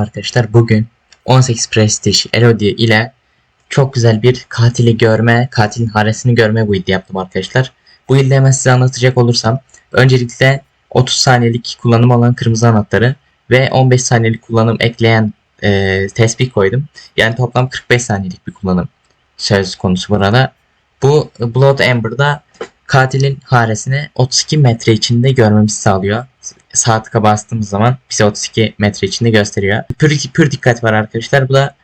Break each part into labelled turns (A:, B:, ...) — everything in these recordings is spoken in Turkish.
A: arkadaşlar bugün 18 Prestige Elodie ile çok güzel bir katili görme, katilin haresini görme build'i yaptım arkadaşlar. Bu build'i hemen size anlatacak olursam öncelikle 30 saniyelik kullanım alan kırmızı anahtarı ve 15 saniyelik kullanım ekleyen e, tespih koydum. Yani toplam 45 saniyelik bir kullanım söz konusu burada. Bu Blood Amber'da katilin haresini 32 metre içinde görmemizi sağlıyor. Sağ bastığımız zaman bize 32 metre içinde gösteriyor. Pür, pür dikkat var arkadaşlar. Bu da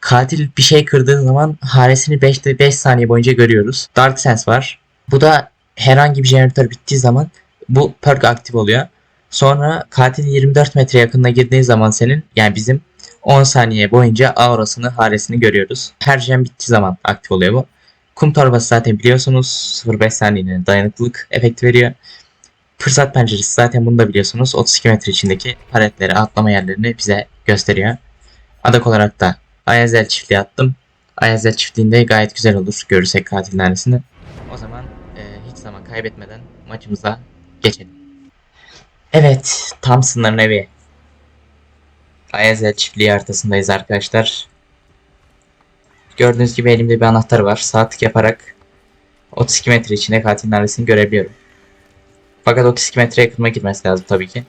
A: katil bir şey kırdığı zaman haresini 5, 5 saniye boyunca görüyoruz. Dark Sense var. Bu da herhangi bir jeneratör bittiği zaman bu perk aktif oluyor. Sonra katil 24 metre yakınına girdiği zaman senin yani bizim 10 saniye boyunca aurasını, haresini görüyoruz. Her jen bittiği zaman aktif oluyor bu. Kum torbası zaten biliyorsunuz 0.5 saniyeliğine dayanıklılık efekti veriyor. Fırsat penceresi zaten bunu da biliyorsunuz. 32 metre içindeki paletleri, atlama yerlerini bize gösteriyor. Adak olarak da Ayazel çiftliği attım. Ayazel çiftliğinde gayet güzel olur görürsek katil nanesini. O zaman e, hiç zaman kaybetmeden maçımıza geçelim. Evet, Thompson'ların evi. Ayazel çiftliği haritasındayız arkadaşlar. Gördüğünüz gibi elimde bir anahtar var. Sağ tık yaparak 32 metre içinde katil nanesini görebiliyorum. Fakat 32 metre yakınıma girmesi lazım tabii ki.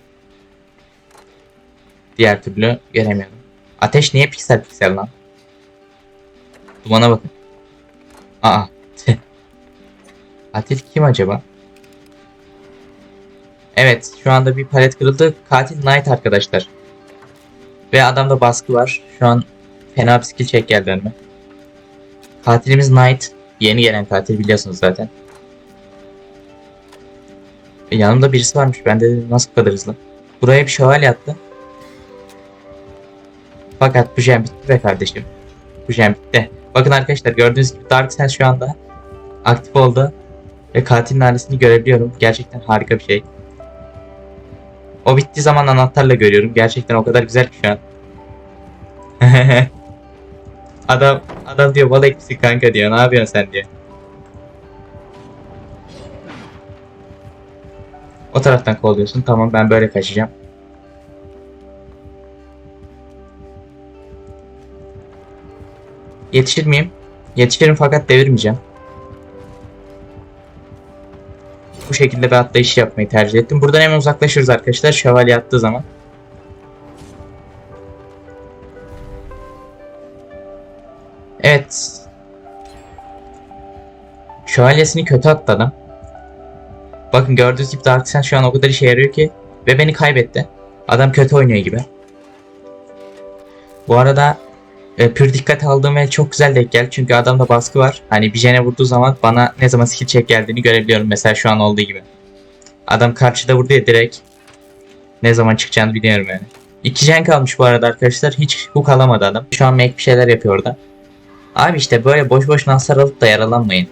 A: Diğer türlü göremiyorum. Ateş niye piksel piksel lan? Dumana bakın. Aa. Katil kim acaba? Evet şu anda bir palet kırıldı. Katil Knight arkadaşlar. Ve adamda baskı var. Şu an fena skill check geldi önüme. Katilimiz Knight. Yeni gelen katil biliyorsunuz zaten. E, yanımda birisi varmış. Ben de nasıl kadar hızlı. Buraya bir şövalye attı. Fakat bu jam bitti be kardeşim. Bu jam bitti. Bakın arkadaşlar gördüğünüz gibi Dark Sense şu anda aktif oldu. Ve katilin hanesini görebiliyorum. Gerçekten harika bir şey. O bittiği zaman anahtarla görüyorum. Gerçekten o kadar güzel ki şu an. adam adam diyor balık misin kanka diyor. Ne yapıyorsun sen diyor. O taraftan kolluyorsun. Tamam ben böyle kaçacağım. Yetişir miyim? Yetişirim fakat devirmeyeceğim. Bu şekilde bir atlayış yapmayı tercih ettim. Buradan hemen uzaklaşırız arkadaşlar. Şövalye attığı zaman. Evet. Şövalyesini kötü attı adam. Bakın gördüğünüz gibi Dark Sense şu an o kadar işe yarıyor ki. Ve beni kaybetti. Adam kötü oynuyor gibi. Bu arada e, pür dikkat aldığım el çok güzel denk geldi. Çünkü adamda baskı var. Hani bir jene vurduğu zaman bana ne zaman skill check geldiğini görebiliyorum. Mesela şu an olduğu gibi. Adam karşıda vurdu ya direkt. Ne zaman çıkacağını biliyorum yani. İki jen kalmış bu arada arkadaşlar. Hiç hook alamadı adam. Şu an make bir şeyler yapıyor orada. Abi işte böyle boş boş nasar alıp da yaralanmayın.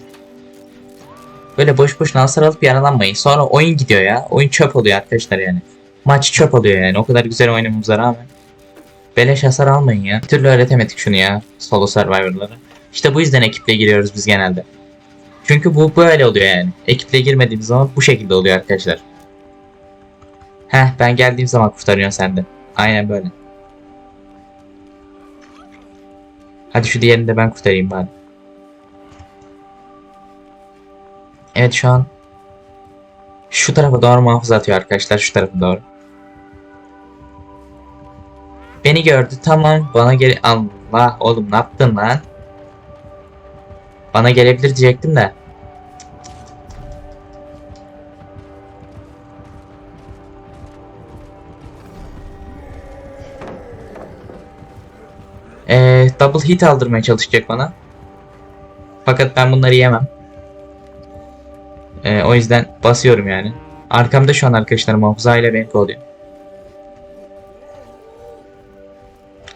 A: Böyle boş boş nasar alıp yaralanmayın. Sonra oyun gidiyor ya. Oyun çöp oluyor arkadaşlar yani. Maç çöp oluyor yani. O kadar güzel oynamamıza rağmen. Beleş hasar almayın ya. Bir türlü öğretemedik şunu ya. Solo Survivor'lara. İşte bu yüzden ekiple giriyoruz biz genelde. Çünkü bu böyle oluyor yani. Ekiple girmediğimiz zaman bu şekilde oluyor arkadaşlar. Heh ben geldiğim zaman kurtarıyorsun sen de. Aynen böyle. Hadi şu diğerini de ben kurtarayım bari. Evet şu an şu tarafa doğru muhafız atıyor arkadaşlar şu tarafa doğru. Beni gördü tamam bana gel Allah oğlum ne yaptın lan? Bana gelebilir diyecektim de. Double hit aldırmaya çalışacak bana. Fakat ben bunları yemem. Ee, o yüzden basıyorum yani. Arkamda şu an arkadaşlar muhafıza ile beni kovalıyor.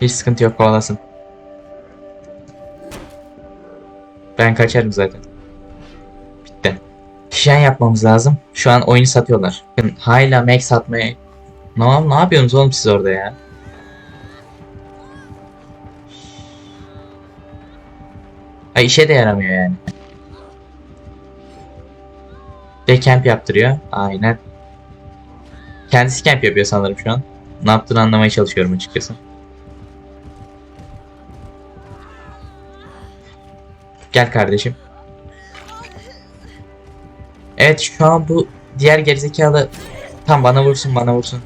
A: Hiç sıkıntı yok kovalasın. Ben kaçarım zaten. Bitti. Şen yapmamız lazım. Şu an oyunu satıyorlar. Bakın hala max satmaya... Ne, ne yapıyorsunuz oğlum siz orada ya? Ha işe de yaramıyor yani. Ve camp yaptırıyor. Aynen. Kendisi camp yapıyor sanırım şu an. Ne yaptığını anlamaya çalışıyorum açıkçası. Gel kardeşim. Evet şu an bu diğer gerizekalı tam bana vursun bana vursun.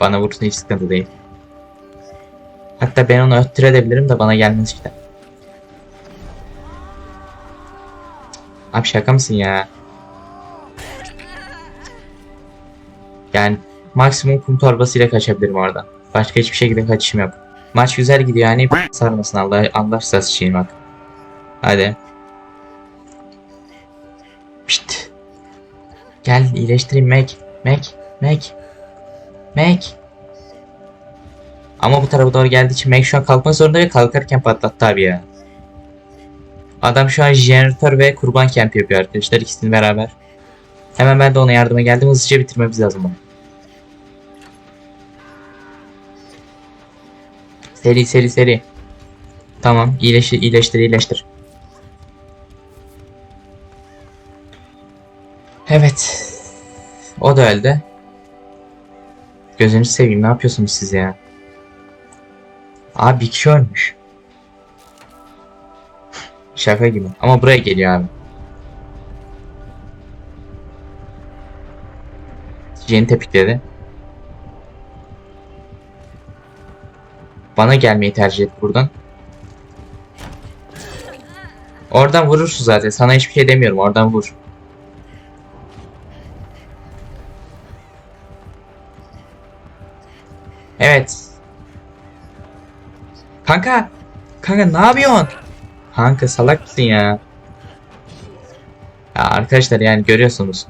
A: Bana vursun hiç sıkıntı değil. Hatta ben onu öttürebilirim de bana gelmez işte. Abi şaka mısın ya? Yani maksimum kum torbasıyla kaçabilirim oradan. Başka hiçbir şekilde kaçışım yok. Maç güzel gidiyor yani sarmasın Allah Allah için bak. Hadi. Pişt. Gel iyileştireyim Meg. Meg. Meg. Meg. Ama bu tarafa doğru geldiği için Meg şu an kalkmak zorunda ve kalkarken patlattı abi ya. Adam şu an jeneratör ve kurban kemp yapıyor arkadaşlar ikisini beraber. Hemen ben de ona yardıma geldim hızlıca bitirmemiz lazım bunu. Seri seri seri. Tamam iyileştir iyileştir iyileştir. Evet. O da öldü. Gözünüzü seveyim ne yapıyorsunuz siz ya? Abi kişi ölmüş. Şaka gibi. Ama buraya geliyor abi. Yeni tepikledi. Bana gelmeyi tercih etti buradan. Oradan vurursun zaten. Sana hiçbir şey demiyorum. Oradan vur. Evet. Kanka. Kanka ne yapıyorsun? Kanka salak mısın ya? Ya arkadaşlar yani görüyorsunuz.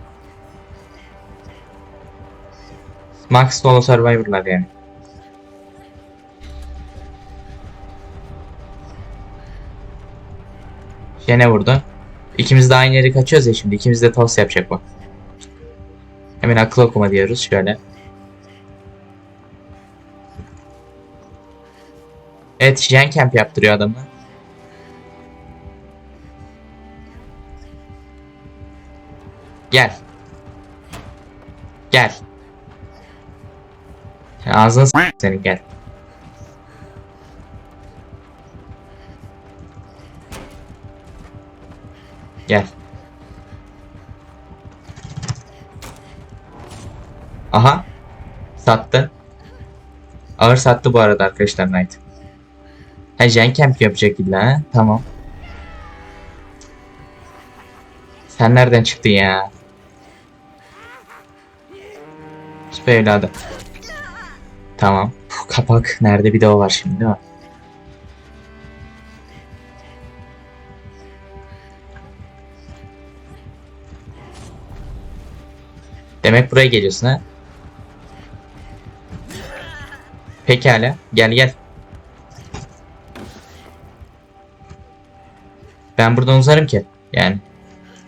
A: Max Solo Survivor'lar yani. Gene vurdu. İkimiz de aynı yere kaçıyoruz ya şimdi. İkimiz de toss yapacak bu. Hemen akıl okuma diyoruz şöyle. Evet, Jen Camp yaptırıyor adamı. Gel. Gel. Ağzını s- seni gel. Gel. Aha. Sattı. Ağır sattı bu arada arkadaşlar Knight. Ha Jen Camp yapacak illa ha. Tamam. Sen nereden çıktın ya? Süper evladı. Tamam. Kapak. Nerede bir de o var şimdi değil mi? Demek buraya geliyorsun ha? Pekala. Gel gel. Ben buradan uzarım ki. Yani.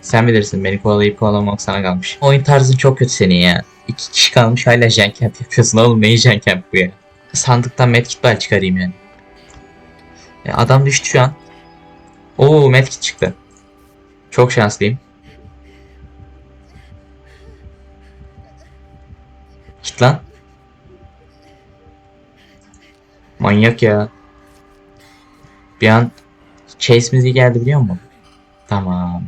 A: Sen bilirsin beni kovalayıp kovalamamak sana kalmış. Oyun tarzın çok kötü senin ya. İki kişi kalmış hala Jenkent yapıyorsun oğlum ne Jenkent bu ya. Sandıktan medkit bel çıkarayım yani. E, adam düştü şu an. Oo medkit çıktı. Çok şanslıyım. Git lan. Manyak ya. Bir an Chase müziği geldi biliyor musun? Tamam.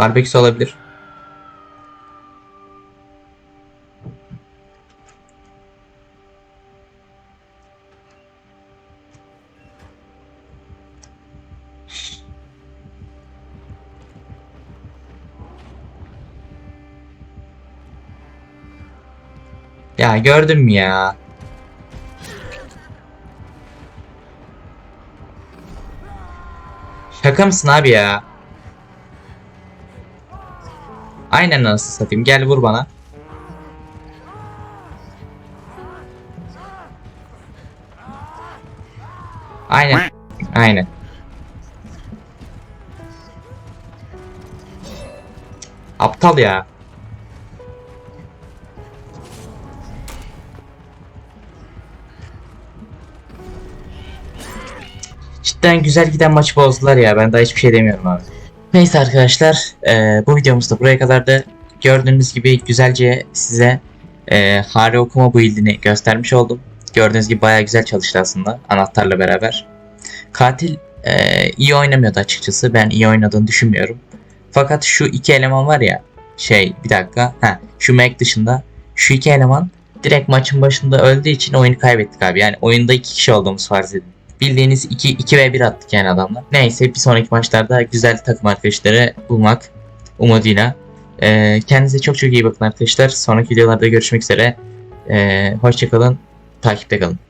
A: Barbeküsü olabilir. Ya gördün mü ya? Şaka mısın abi ya? Aynen nasıl satayım. Gel vur bana. Aynen. Aynen. Aptal ya. Cidden güzel giden maçı bozdular ya. Ben daha hiçbir şey demiyorum abi. Neyse arkadaşlar. eee, bu videomuz da buraya kadar da gördüğünüz gibi güzelce size eee hare okuma build'ini göstermiş oldum. Gördüğünüz gibi bayağı güzel çalıştı aslında anahtarla beraber. Katil e, iyi oynamıyordu açıkçası. Ben iyi oynadığını düşünmüyorum. Fakat şu iki eleman var ya şey bir dakika. Ha, şu Mac dışında şu iki eleman direkt maçın başında öldüğü için oyunu kaybettik abi. Yani oyunda iki kişi olduğumuz farz edin. Bildiğiniz 2 2 ve 1 attık yani adamla. Neyse bir sonraki maçlarda güzel takım arkadaşları bulmak umuduyla. Ee, kendinize çok çok iyi bakın arkadaşlar. Sonraki videolarda görüşmek üzere. Ee, hoşçakalın. Takipte kalın.